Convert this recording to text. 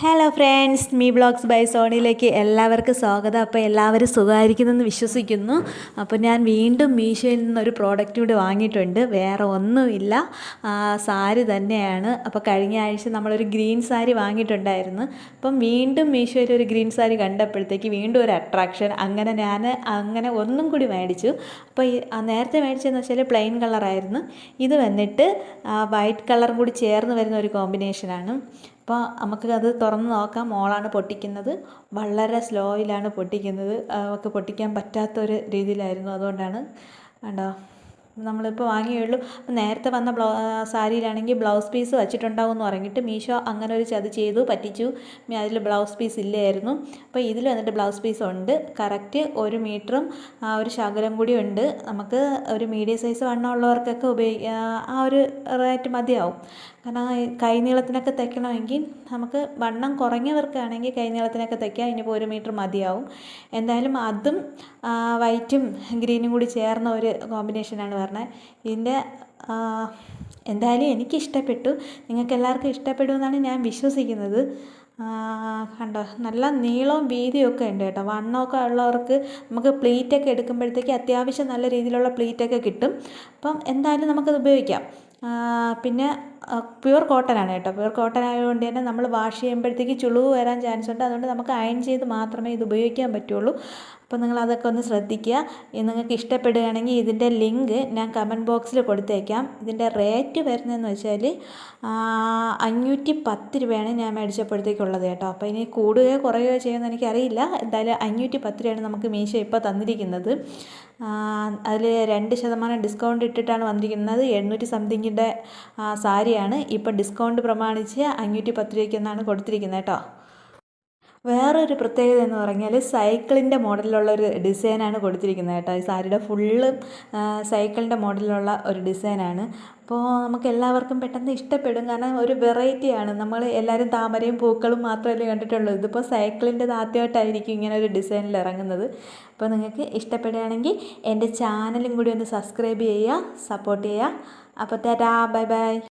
Hello friends me blogs by സോണിയിലേക്ക് എല്ലാവർക്കും സ്വാഗതം. അപ്പോൾ എല്ലാവരും സുഖമായിരിക്കുന്നെന്ന് വിശ്വസിക്കുന്നു. അപ്പോൾ ഞാൻ വീണ്ടും മീഷോയിൽ നിന്നൊരു പ്രോഡക്റ്റ് കൂടി വാങ്ങിയിട്ടുണ്ട്. വേറെ ഒന്നുമില്ല. സാരി തന്നെയാണ്. അപ്പോൾ കഴിഞ്ഞ ആഴ്ച നമ്മളൊരു ഗ്രീൻ സാരി വാങ്ങിയിട്ടുണ്ടായിരുന്നു. അപ്പം വീണ്ടും മീഷോയിൽ ഒരു ഗ്രീൻ സാരി കണ്ടപ്പോഴത്തേക്ക് വീണ്ടും ഒരു അട്രാക്ഷൻ അങ്ങനെ ഞാൻ അങ്ങനെ ഒന്നും കൂടി മേടിച്ചു. അപ്പോൾ നേരത്തെ മേടിച്ചതെന്ന് വെച്ചാൽ പ്ലെയിൻ കളറായിരുന്നു ഇത് വന്നിട്ട് വൈറ്റ് കളറും കൂടി ചേർന്ന് വരുന്ന ഒരു കോമ്പിനേഷനാണ് അപ്പോൾ നമുക്ക് അത് തുറന്ന് നോക്കാം. മോളാണ് പൊട്ടിക്കുന്നത്. വളരെ സ്ലോയിലാണ് പൊട്ടിക്കുന്നത്. അവൾക്ക് പൊട്ടിക്കാൻ പറ്റാത്തൊരു രീതിയിലായിരുന്നു. അതുകൊണ്ടാണ് കണ്ടോ? നമ്മളിപ്പോൾ വാങ്ങിയുള്ളൂ. അപ്പോൾ നേരത്തെ വന്ന ബ്ലൗ സാരിയിലാണെങ്കിൽ ബ്ലൗസ് പീസ് വച്ചിട്ടുണ്ടാവും എന്ന് പറഞ്ഞിട്ട് മീഷോ അങ്ങനെ ഒരു ചതി ചെയ്തു പറ്റിച്ചു. അതിൽ ബ്ലൗസ് പീസ് ഇല്ലായിരുന്നു. അപ്പോൾ ഇതിൽ വന്നിട്ട് ബ്ലൗസ് പീസ് ഉണ്ട്. കറക്റ്റ് ഒരു മീറ്ററും ഒരു ശകലം കൂടി ഉണ്ട്. നമുക്ക് ഒരു മീഡിയം സൈസ് വണ്ണമുള്ളവർക്കൊക്കെ ഉപയോഗിക്കുക ആ ഒരു റേറ്റ് മതിയാവും. കാരണം കൈനീളത്തിനൊക്കെ തയ്ക്കണമെങ്കിൽ നമുക്ക് വണ്ണം കുറഞ്ഞവർക്കാണെങ്കിൽ കൈനീളത്തിനൊക്കെ തയ്ക്കാം ഇനിയിപ്പോൾ ഒരു മീറ്റർ മതിയാവും. എന്തായാലും അതും വൈറ്റും ഗ്രീനും കൂടി ചേർന്ന ഒരു കോമ്പിനേഷനാണ് പറഞ്ഞത് ഇതിന്റെ എന്തായാലും എനിക്കിഷ്ടപ്പെട്ടു. നിങ്ങൾക്ക് എല്ലാവർക്കും ഇഷ്ടപ്പെടുമെന്നാണ് ഞാൻ വിശ്വസിക്കുന്നത്. കണ്ടോ? നല്ല നീളവും വീതിയും ഒക്കെ ഉണ്ട് കേട്ടോ. വണ്ണമൊക്കെ ഉള്ളവർക്ക് നമുക്ക് പ്ലീറ്റൊക്കെ എടുക്കുമ്പോഴത്തേക്ക് അത്യാവശ്യം നല്ല രീതിയിലുള്ള പ്ലീറ്റൊക്കെ കിട്ടും. അപ്പം എന്തായാലും നമുക്കത് ഉപയോഗിക്കാം. പിന്നെ പ്യുവർ കോട്ടൺ ആണ് കേട്ടോ. പ്യുവർ കോട്ടൺ ആയതുകൊണ്ട് തന്നെ നമ്മൾ വാഷ് ചെയ്യുമ്പോഴത്തേക്ക് ചുളിവ് വരാൻ ചാൻസ് ഉണ്ട്. അതുകൊണ്ട് നമുക്ക് അയൺ ചെയ്ത് മാത്രമേ ഇത് ഉപയോഗിക്കാൻ പറ്റുള്ളൂ. അപ്പോൾ നിങ്ങൾ അതൊക്കെ ഒന്ന് ശ്രദ്ധിക്കുക. നിങ്ങൾക്ക് ഇഷ്ടപ്പെടുകയാണെങ്കിൽ ഇതിന്റെ ലിങ്ക് ഞാൻ കമന്റ് ബോക്സിൽ കൊടുത്തേക്കാം. ഇതിന്റെ റേറ്റ് വരുന്നതെന്ന് വെച്ചാൽ അഞ്ഞൂറ്റി പത്ത് രൂപയാണ് ഞാൻ മേടിച്ചപ്പോഴത്തേക്കുള്ളത് കേട്ടോ. അപ്പോൾ ഇനി കൂടുകയോ കുറയുകയോ ചെയ്യുമെന്ന് എനിക്കറിയില്ല. എന്തായാലും അഞ്ഞൂറ്റി പത്ത് രൂപയാണ് നമുക്ക് മീശോ ഇപ്പോൾ തന്നിരിക്കുന്നത്. അതിൽ രണ്ട് ശതമാനം ഡിസ്കൗണ്ട് ഇട്ടിട്ടാണ് വന്നിരിക്കുന്നത്. എണ്ണൂറ്റി സംതിങ്ങിന്റെ സാരിയാണ് ഇപ്പം ഡിസ്കൗണ്ട് പ്രമാണിച്ച് അഞ്ഞൂറ്റി പത്ത് രൂപയ്ക്ക് എന്നാണ് കൊടുത്തിരിക്കുന്നത് കേട്ടോ. വേറൊരു പ്രത്യേകത എന്ന് പറഞ്ഞാൽ സൈക്കിളിന്റെ മോഡലിലുള്ള ഒരു ഡിസൈനാണ് കൊടുത്തിരിക്കുന്നത് കേട്ടോ. ഈ സാരിയുടെ ഫുള്ള് സൈക്കിളിന്റെ മോഡലിലുള്ള ഒരു ഡിസൈനാണ്. അപ്പോൾ നമുക്ക് എല്ലാവർക്കും പെട്ടെന്ന് ഇഷ്ടപ്പെടും. കാരണം ഒരു വെറൈറ്റിയാണ്. നമ്മൾ എല്ലാവരും താമരയും പൂക്കളും മാത്രമല്ലേ കണ്ടിട്ടുള്ളൂ. ഇതിപ്പോൾ സൈക്കിളിന്റെ ആദ്യമായിട്ടായിരിക്കും ഇങ്ങനെ ഒരു ഡിസൈനിൽ ഇറങ്ങുന്നത്. അപ്പോൾ നിങ്ങൾക്ക് ഇഷ്ടപ്പെടുകയാണെങ്കിൽ എന്റെ ചാനലും കൂടി ഒന്ന് സബ്സ്ക്രൈബ് ചെയ്യുക സപ്പോർട്ട് ചെയ്യുക. അപ്പോൾ ടാറ്റാ ബൈ ബൈ.